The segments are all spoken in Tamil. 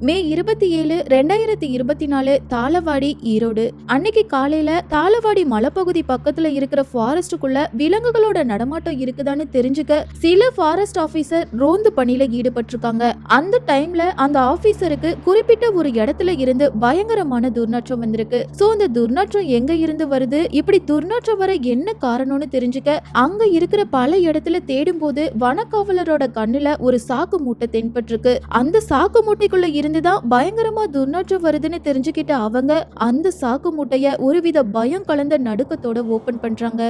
May இருபத்தி ஏழு ரெண்டாயிரத்தி இருபத்தி நாலு தாளவாடி ஈரோடு. அன்னைக்கு காலையில தாளவாடி மலைப்பகுதி பக்கத்துல இருக்கிற ஃபாரஸ்டுக்குள்ள விலங்குகளோட நடமாட்டம் இருக்குதான்னு தெரிஞ்சுக்க சில ஃபாரஸ்ட் ஆபீசர் ரோந்து பணியில ஈடுபட்டிருக்காங்க. அந்த டைம்ல அந்த ஆபீசருக்கு குறிப்பிட்ட ஒரு இடத்துல இருந்து பயங்கரமான துர்நாற்றம் வந்திருக்கு. சோ அந்த துர்நாற்றம் எங்க இருந்து வருது? இப்படி துர்நாற்றம் வர என்ன காரணம்னு தெரிஞ்சுக்க அங்க இருக்கிற பல இடத்துல தேடும் போது வனக்காவலரோட கண்ணுல ஒரு சாக்கு மூட்டை தென்பட்டிருக்கு. அந்த சாக்கு மூட்டைக்குள்ள இருந்துதான் பயங்கரமா துர்நாற்றம் வருதுன்னு தெரிஞ்சுக்கிட்ட அவங்க அந்த சாக்கு மூட்டைய ஒருவித பயம் கலந்த நடுக்கத்தோட ஓபன் பண்றாங்க.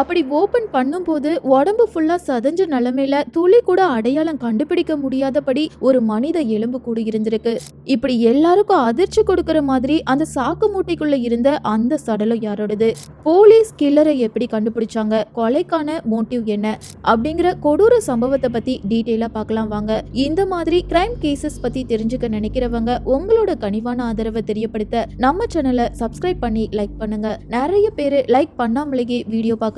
அப்படி ஓப்பன் பண்ணும்போது உடம்பு ஃபுல்லாக சதஞ்ச நிலமையில துளி கூட அடையாளம் கண்டுபிடிக்க முடியாதபடி ஒரு மனித எலும்பு கூடு இருந்திருக்கு. இப்படி எல்லாருக்கும் அதிர்ச்சி கொடுக்கற மாதிரி அந்த சாக்கு மூட்டைக்குள்ள இருந்த அந்த சடலம் யாரோடது? போலீஸ் கில்லரை எப்படி கண்டுபிடிச்சாங்க? கொலைக்கான மோட்டிவ் என்ன? அப்படிங்கிற கொடூர சம்பவத்தை பத்தி டீட்டெயிலா பார்க்கலாம் வாங்க. இந்த மாதிரி கிரைம் கேசஸ் பத்தி தெரிஞ்சுக்க நினைக்கிறவங்க உங்களோட கனிவான ஆதரவை தெரியப்படுத்த நம்ம சேனலை சப்ஸ்கிரைப் பண்ணி லைக் பண்ணுங்க. நிறைய பேர் லைக் பண்ணாமலேயே வீடியோ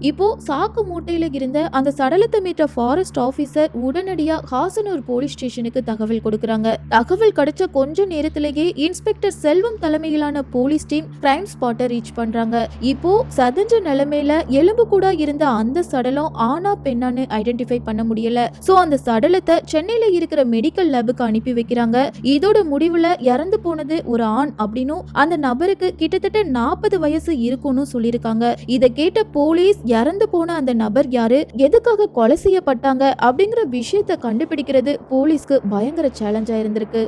இப்போ சாக்கு மூட்டையில இருந்த அந்த சடலத்தை மீட்ட ஃபாரஸ்ட் ஆபீசர் உடனடியா ஹாசனூர் போலீஸ் ஸ்டேஷனுக்கு தகவல் கொடுக்கறாங்க. தகவல் கிடைச்ச கொஞ்ச நேரத்திலேயே இன்ஸ்பெக்டர் செல்வம் தலைமையிலான போலீஸ் டீம் கிரைம் ஸ்பாட்டை ரீச் பண்றாங்க. இப்போ சதஞ்ச நிலைமையில எலும்பு கூட இருந்த அந்த சடலம் ஆனா பெண்ணான்னு ஐடென்டிஃபை பண்ண முடியல. சோ அந்த சடலத்தை சென்னையில இருக்கிற மெடிக்கல் லேபுக்கு அனுப்பி வைக்கிறாங்க. இதோட முடிவுல இறந்து போனது ஒரு ஆண் அப்படின்னும் அந்த நபருக்கு கிட்டத்தட்ட நாற்பது வயசு இருக்கும்னு சொல்லியிருக்காங்க. இதை கேட்ட போலீஸ் இறந்து போன அந்த நபர் யாரு? எதுக்காக கொலை செய்யப்பட்டாங்க? அப்படிங்கிற விஷயத்த கண்டுபிடிக்கிறது போலீஸ்க்கு பயங்கர சேலஞ்சா இருந்திருக்கு.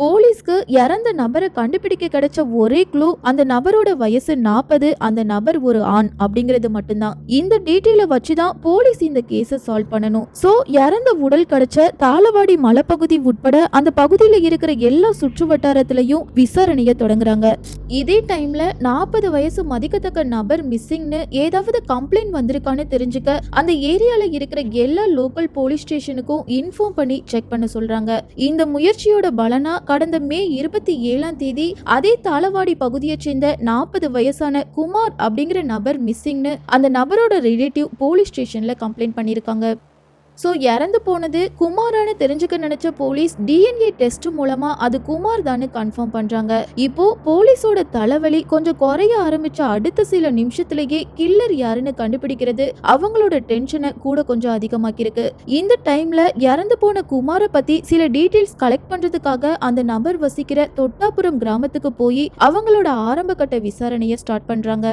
போலீஸ்க்கு இறந்த நபரை கண்டுபிடிக்க கிடைச்ச ஒரே க்ளூ அந்த நபரோட வயசு நாற்பது அந்த நபர் ஒரு ஆண் அப்படிங்கிறது மட்டும்தான். இந்த டீட்டெயில வச்சுதான் போலீஸ் இந்த கேஸை சால்வ் பண்ணணும். சோ இறந்த உடல் கிடைச்ச தாளவாடி மலைப்பகுதி உட்பட அந்த பகுதியில இருக்கிற எல்லா சுற்று வட்டாரத்திலையும் விசாரணையை தொடங்குறாங்க. இதே டைம்ல நாற்பது வயசு மதிக்கத்தக்க நபர் மிஸ்ஸிங்னு ஏதாவது கம்ப்ளைண்ட் வந்திருக்கான்னு தெரிஞ்சுக்க அந்த ஏரியால இருக்கிற எல்லா லோக்கல் போலீஸ் ஸ்டேஷனுக்கும் இன்ஃபார்ம் பண்ணி செக் பண்ண சொல்றாங்க. இந்த முயற்சியோட பலனா கடந்த மே இருபத்தி ஏழாம் தேதி அதே தாளவாடி பகுதியைச் சேர்ந்த நாற்பது வயசான குமார் அப்படிங்கிற நபர் மிஸ்ஸிங்னு அந்த நபரோட ரிலேட்டிவ் போலீஸ் ஸ்டேஷன்ல கம்ப்ளைண்ட் பண்ணியிருக்காங்க. ஸோ இறந்து போனது குமாரான்னு தெரிஞ்சுக்க நினைச்ச போலீஸ் டிஎன்ஏ டெஸ்ட் மூலமா அது குமார் தான்னு கன்ஃபார்ம் பண்றாங்க. இப்போ போலீஸோட தலைவலி கொஞ்சம் குறைய ஆரம்பிச்ச அடுத்த சில நிமிஷத்திலேயே கில்லர் யாருன்னு கண்டுபிடிக்கிறது அவங்களோட டென்ஷனை கூட கொஞ்சம் அதிகமாக்கியிருக்கு. இந்த டைம்ல இறந்து போன குமாரை பத்தி சில டீட்டெயில்ஸ் கலெக்ட் பண்றதுக்காக அந்த நபர் வசிக்கிற தொட்டாபுரம் கிராமத்துக்கு போய் அவங்களோட ஆரம்ப கட்ட விசாரணையை ஸ்டார்ட் பண்றாங்க.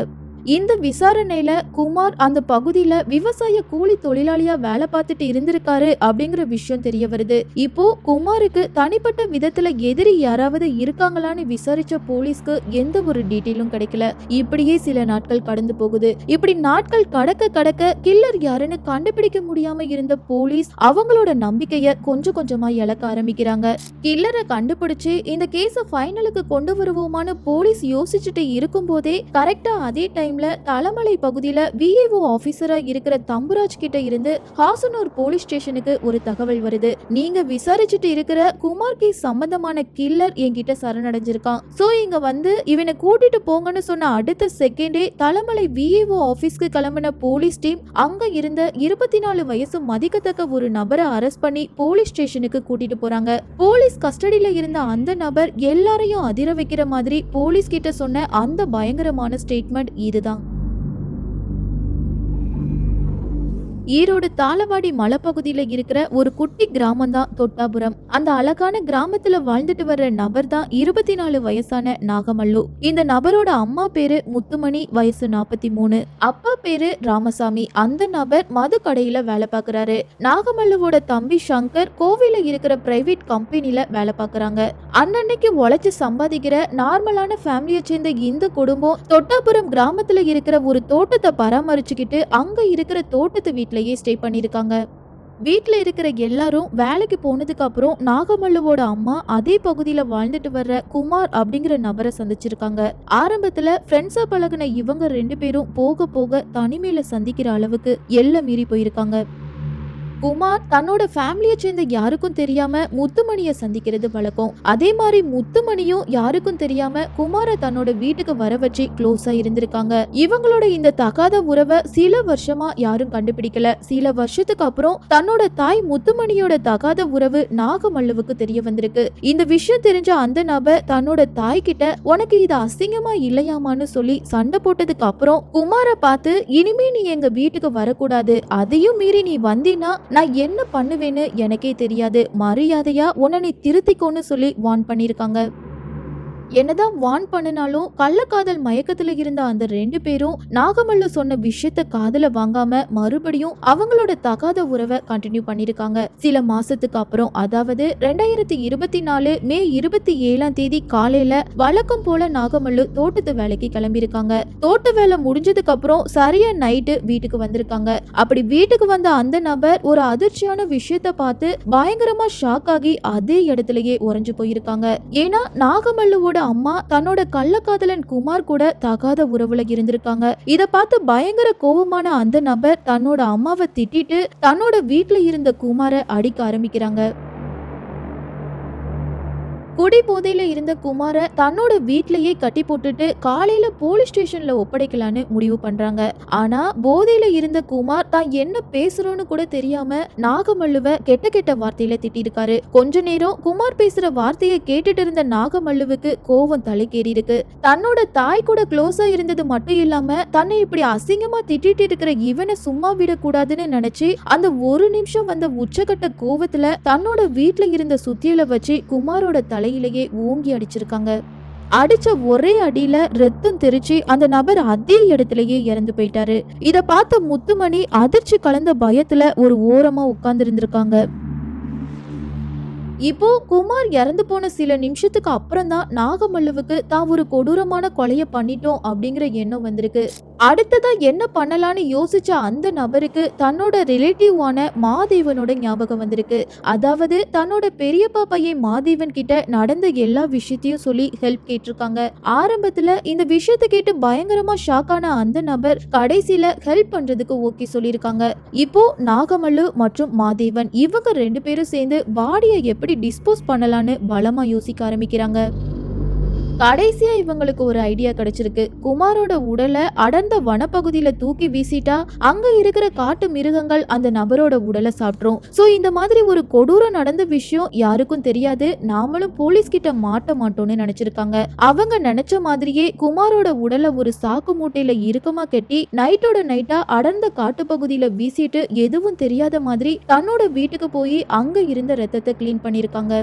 இந்த விசாரணையில குமார் அந்த பகுதியில விவசாய கூலி தொழிலாளியா வேலை பார்த்துட்டு இருந்திருக்காரு அப்படிங்கிற விஷயம் தெரிய வருது. இப்போ குமாருக்கு தனிப்பட்ட விதத்துல எதிரி யாராவது இருக்காங்களான்னு விசாரிச்ச போலீஸ்க்கு எந்த ஒரு டீட்டெயிலும் கிடைக்கல. இப்படியே சில நாட்கள் கடந்து போகுது. இப்படி நாட்கள் கடக்க கடக்க கில்லர் யாருன்னு கண்டுபிடிக்க முடியாம இருந்த போலீஸ் அவங்களோட நம்பிக்கைய கொஞ்சம் கொஞ்சமா இழக்க ஆரம்பிக்கிறாங்க. கில்லரை கண்டுபிடிச்சு இந்த கேஸ ஃபைனலுக்கு கொண்டு வருவோமான்னு போலீஸ் யோசிச்சுட்டு இருக்கும் போதே கரெக்டா அதே டைம்ல தலைமலை பகுதியில விஏஓ ஆபீசரா இருக்கிற தம்புராஜ் கிட்ட இருந்து ஹாசனூர் போலீஸ் ஸ்டேஷனுக்கு ஒரு தகவல் வருது. நீங்க விசாரிச்சுட்டு இருக்கிற குமார் கேஸ் சம்பந்தமான கில்லர் என்கிட்ட சரணடைஞ்சிருக்கான். சோ இங்க வந்து இவனை கூட்டிட்டு போங்கன்னு சொன்ன அடுத்த செகண்டே தலைமலை விஏஓ ஆபீஸ்க்கு கிளம்பின போலீஸ் டீம் அங்க இருந்த இருபத்தி நாலு வயசு மதிக்கத்தக்க ஒரு நபரை அரெஸ்ட் பண்ணி போலீஸ் ஸ்டேஷனுக்கு கூட்டிட்டு போறாங்க. போலீஸ் கஸ்டடியில இருந்த அந்த நபர் எல்லாரையும் அதிர வைக்கிற மாதிரி போலீஸ் கிட்ட சொன்ன அந்த பயங்கரமான ஸ்டேட்மெண்ட் இதுதான். 마당 ஈரோடு தாளவாடி மலைப்பகுதியில் இருக்கிற ஒரு குட்டி கிராமம் தான் தொட்டாபுரம். அந்த அழகான கிராமத்துல வாழ்ந்துட்டு வர்ற நபர் தான் இருபத்தி நாலு வயசான நாகமல்லு. இந்த நபரோட அம்மா பேரு முத்துமணி வயசு நாற்பத்தி மூணு அப்பா பேரு ராமசாமி. அந்த நபர் மது கடையில வேலை பார்க்கறாரு. நாகமல்லுவோட தம்பி சங்கர் கோவில இருக்கிற பிரைவேட் கம்பெனில வேலை பார்க்கறாங்க. அன்னன்னைக்கு உழைச்சு சம்பாதிக்கிற நார்மலான ஃபேமிலியை சேர்ந்த இந்த குடும்பம் தொட்டாபுரம் கிராமத்துல இருக்கிற ஒரு தோட்டத்தை பராமரிச்சுக்கிட்டு அங்க இருக்கிற தோட்டத்து வீட்லயே ஸ்டே பண்ணிருக்காங்க வீட்டில் இருக்கிற எல்லாரும் வேலைக்கு போனதுக்கு அப்புறம் நாகமல்லுவோட அம்மா அதே பகுதியில் வாழ்ந்துட்டு வர்ற குமார் அப்படிங்கிற நபரை சந்திச்சிருக்காங்க. ஆரம்பத்தில் ஃப்ரெண்ட்ஸா பழகுன இவங்க ரெண்டு பேரும் போக போக தனிமையில சந்திக்கிற அளவுக்கு எல்லாம் மீறி போயிருக்காங்க. குமார் தன்னோட ஃபேமிலியை சேர்ந்த யாருக்கும் தெரியாம முத்துமணியை சந்திக்கிறது வழக்கம். அதே மாதிரி முத்துமணியும் யாருக்கும் தெரியாம குமாரை தன்னோட வீட்டுக்கு வர வச்சு க்ளோஸா இருந்திருக்காங்க. இவங்களோட இந்த தகாத உறவை சில வருஷமா யாரும் கண்டுபிடிக்கல. சில வருஷத்துக்கு அப்புறம் தன்னோட தாய் முத்துமணியோட தகாத உறவு நாகமல்லுவுக்கு தெரிய வந்திருக்கு. இந்த விஷயம் தெரிஞ்ச அந்த நபர் தன்னோட தாய் கிட்ட உனக்கு இது அசிங்கமா இல்லையாமான்னு சொல்லி சண்டை போட்டதுக்கு அப்புறம் குமாரை பார்த்து இனிமே நீ எங்க வீட்டுக்கு வரக்கூடாது. அதையும் மீறி நீ வந்தீன்னா நான் என்ன பண்ணுவேன்னு எனக்கே தெரியாது. மரியாதையா உன்னை நீ திருத்திக்கோன்னு சொல்லி வார்ன் பண்ணியிருக்காங்க. என்னதான் வார்ன் பண்ணினாலும் கள்ளக்காதல் மயக்கத்துல இருந்த அந்த ரெண்டு பேரும் நாகமல்லு சொன்ன விஷயத்த காதல வாங்காம மறுபடியும் அவங்களோட தகாத உறவை கண்டினியூ பண்ணிருக்காங்க. சில மாசத்துக்கு அப்புறம் அதாவது ரெண்டாயிரத்தி இருபத்தி நாலு மே இருபத்தி ஏழாம் தேதி காலையில வழக்கம் போல நாகமல்லு தோட்டத்து வேலைக்கு கிளம்பியிருக்காங்க. தோட்ட வேலை முடிஞ்சதுக்கு அப்புறம் சரியா நைட்டு வீட்டுக்கு வந்திருக்காங்க. அப்படி வீட்டுக்கு வந்த அந்த நபர் ஒரு அதிர்ச்சியான விஷயத்த பார்த்து பயங்கரமா ஷாக் ஆகி அதே இடத்துலயே உறைஞ்சு போயிருக்காங்க. ஏன்னா நாகமல்லுவோட அம்மா தன்னோட கள்ளக்காதலன் குமார் கூட தகாத உறவுல இருந்திருக்காங்க. இத பார்த்து பயங்கர கோபமான அந்த நபர் தன்னோட அம்மாவை திட்டிட்டு தன்னோட வீட்ல இருந்த குமார அடிக்க ஆரம்பிக்கிறாங்க. குடி போதையில இருந்த குமார தன்னோட வீட்லயே கட்டி போட்டுட்டு காலையில போலீஸ் ஸ்டேஷன்ல ஒப்படைக்கலான்னு முடிவு பண்றாங்க. ஆனா போதையில இருந்த குமார் தான் என்ன பேசுறோன்னு கூட தெரியாம நாகமல்லுவ கெட்ட கெட்ட வார்த்தையில திட்டிருக்காரு. கொஞ்ச நேரம் குமார் பேசுற வார்த்தையை கேட்டுட்டு இருந்த நாகமல்லுவுக்கு கோவம் தலைக்கேறி இருக்கு தன்னோட தாய் கூட க்ளோஸா இருந்தது மட்டும் இல்லாம தன்னை இப்படி அசிங்கமா திட்டிட்டு இருக்கிற இவனை சும்மா விடக்கூடாதுன்னு நினைச்சு அந்த ஒரு நிமிஷம் வந்த உச்சகட்ட கோவத்துல தன்னோட வீட்டுல இருந்த சுத்தியில வச்சு குமாரோட தலையிலேயே ஓங்கி அடிச்சிருக்காங்க. அடிச்ச ஒரே அடியில ரத்தம் தெரிச்சு அந்த நபர் அதே இடத்துலயே இறந்து போயிட்டாரு. இத பார்த்த முத்துமணி அதிர்ச்சி கலந்த பயத்துல ஒரு ஓரமா உட்கார்ந்து இருந்திருக்காங்க இப்போ குமார் இறந்து போன சில நிமிஷத்துக்கு அப்புறம் தான் நாகமல்லுவுக்கு தான் ஒரு கொடூரமான கொலையை பண்ணிட்டோம் அப்படிங்கிற எண்ணம் வந்திருக்கு. அடுத்ததா என்ன பண்ணலான்னு யோசிச்ச அந்த நபருக்கு தன்னோட ரிலேட்டிவான மாதேவனோட ஞாபகம் வந்திருக்கு. அதாவது தன்னோட பெரியப்பா பையன் மாதேவன் கிட்ட நடந்த எல்லா விஷயத்தையும் சொல்லி ஹெல்ப் கேட்டிருக்காங்க. ஆரம்பத்துல இந்த விஷயத்தை கேட்டு பயங்கரமா ஷாக்கான அந்த நபர் கடைசியில ஹெல்ப் பண்றதுக்கு ஓகே சொல்லியிருக்காங்க. இப்போ நாகமல்லு மற்றும் மாதேவன் இவங்க ரெண்டு பேரும் சேர்ந்து பாடியை எப்படி டிஸ்போஸ் பண்ணலான்னு பலமா யோசிக்க ஆரம்பிக்கிறாங்க. கடைசியா இவங்களுக்கு ஒரு ஐடியா கிடைச்சிருக்கு. குமாரோட உடலை அடர்ந்த வனப்பகுதியில தூக்கி வீசிட்டா அங்க இருக்கிற காட்டு மிருகங்கள் அந்த நபரோட உடலை சாப்பிட்ரும். சோ இந்த மாதிரி ஒரு கொடூரம் நடந்த விஷயம் யாருக்கும் தெரியாது. நாமளும் போலீஸ் கிட்ட மாட்ட மாட்டோம்னு நினைச்சிருக்காங்க. அவங்க நினைச்ச மாதிரியே குமாரோட உடலை ஒரு சாக்கு மூட்டையில இறுக்கமா கட்டி நைட்டோட நைட்டா அடர்ந்த காட்டு பகுதியில வீசிட்டு எதுவும் தெரியாத மாதிரி தன்னோட வீட்டுக்கு போய் அங்க இருந்த ரத்தத்தை க்ளீன் பண்ணிருக்காங்க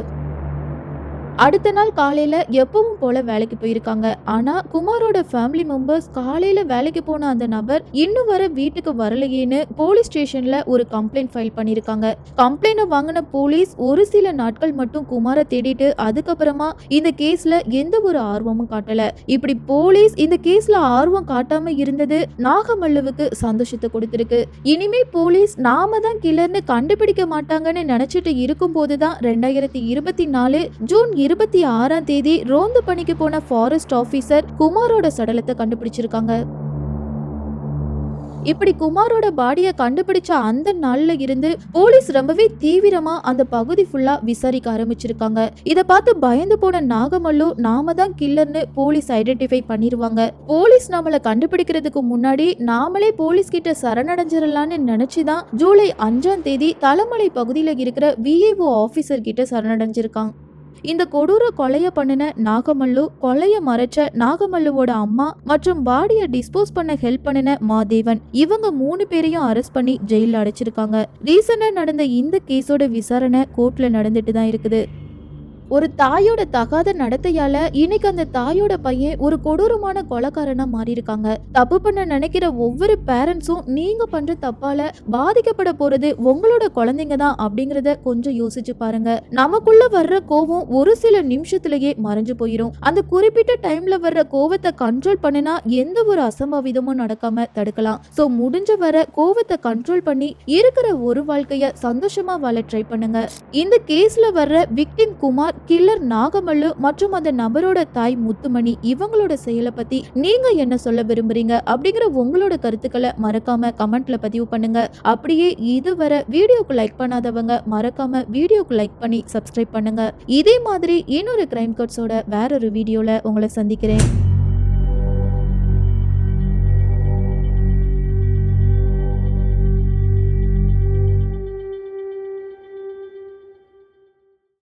அடுத்த நாள் காலையில் எப்பவும் போல வேலைக்கு போயிருக்காங்க. ஆனால் குமாரோட ஃபேமிலி மெம்பர்ஸ் காலையில் வேலைக்கு போன அந்த நபர் இன்னும் வர வீட்டுக்கு வரலையேன்னு போலீஸ் ஸ்டேஷனில் ஒரு கம்ப்ளைண்ட் ஃபைல் பண்ணியிருக்காங்க. கம்ப்ளைண்ட் வாங்கின போலீஸ் ஒரு சில நாட்கள் மட்டும் குமாரை தேடிட்டு அதுக்கப்புறமா இந்த கேஸில் எந்த ஒரு ஆர்வமும் காட்டலை. இப்படி போலீஸ் இந்த கேஸில் ஆர்வம் காட்டாமல் இருந்தது நாகமல்லுவுக்கு சந்தோஷத்தை கொடுத்துருக்கு. இனிமே போலீஸ் நாம தான் கில்லர்னு கண்டுபிடிக்க மாட்டாங்கன்னு நினச்சிட்டு இருக்கும் போதுதான் ரெண்டாயிரத்தி இருபத்தி நாலு ஜூன் இருபத்தி ஆறாம் தேதி ரோந்து பணிக்கு போன ஃபாரஸ்ட் ஆபீசர் குமாரோட சடலத்தை கண்டுபிடிச்சிருக்காங்க. இப்படி குமாரோட பாடியை கண்டுபிடிச்ச அந்த நாள்ல இருந்து போலீஸ் ரொம்பவே தீவிரமா அந்த பகுதி ஃபுல்லா விசாரிக்க ஆரம்பிச்சிருக்காங்க. இதை பார்த்து பயந்து போன நாகமல்லு நாம தான் கில்லர்னு போலீஸ் ஐடென்டிஃபை பண்ணிருவாங்க. போலீஸ் நம்மள கண்டுபிடிக்கிறதுக்கு முன்னாடி நாமளே போலீஸ் கிட்ட சரணடைஞ்சிடலாம்னு நினைச்சுதான் ஜூலை அஞ்சாம் தேதி தலைமலை பகுதியில இருக்கிற விஏஓ ஆபீசர் கிட்ட சரணடைஞ்சிருக்காங்க. இந்த கொடூர கொலைய பண்ணின நாகமல்லு கொலைய மறைச்ச நாகமல்லுவோட அம்மா மற்றும் பாடியை டிஸ்போஸ் பண்ண ஹெல்ப் பண்ணின மாதேவன். இவங்க மூணு பேரையும் அரெஸ்ட் பண்ணி ஜெயில அடைச்சிருக்காங்க. ரீசெண்டா நடந்த இந்த கேஸோட விசாரணை கோர்ட்ல நடந்துட்டு தான் இருக்குது. ஒரு தாயோட தகாத நடத்தையால இன்னைக்கு அந்த தாயோட பையன் ஒரு கொடூரமான கொலக்காரனா மாறி இருக்காங்க தப்பு பண்ண நினைக்கிற ஒவ்வொரு பேரண்ட்ஸும் நீங்க பண்ற தப்பால பாதிக்கப்பட போறது உங்களோட குழந்தைங்க தான் அப்படிங்கறத கொஞ்சம் யோசிச்சு பாருங்க. நமக்குள்ள வர்ற கோவம் ஒரு சில நிமிஷத்திலேயே மறைஞ்சு போயிடும் அந்த குறிப்பிட்ட டைம்ல வர்ற கோவத்தை கண்ட்ரோல் பண்ணினா எந்த ஒரு அசம்பாவிதமும் நடக்காம தடுக்கலாம். சோ முடிஞ்ச வர கோவத்தை கண்ட்ரோல் பண்ணி இருக்கிற ஒரு வாழ்க்கைய சந்தோஷமா வாழ ட்ரை பண்ணுங்க. இந்த கேஸ்ல வர்ற விக்டிம் குமார் கில்லர் நாகமல்லு மற்றும் அந்த நபரோட தாய் முத்துமணி இவங்களோட செயலை பத்தி நீங்க என்ன சொல்ல விரும்புறீங்க அப்படிங்கிற உங்களோட கருத்துக்களை மறக்காம கமெண்ட்ல பதிவு பண்ணுங்க. அப்படியே இதுவரை வீடியோக்கு லைக் பண்ணாதவங்க மறக்காம வீடியோக்கு லைக் பண்ணி சப்ஸ்கிரைப் பண்ணுங்க. இதே மாதிரி இன்னொரு கிரைம் கட்ஸோட வேற ஒரு வீடியோல உங்களை சந்திக்கிறேன்.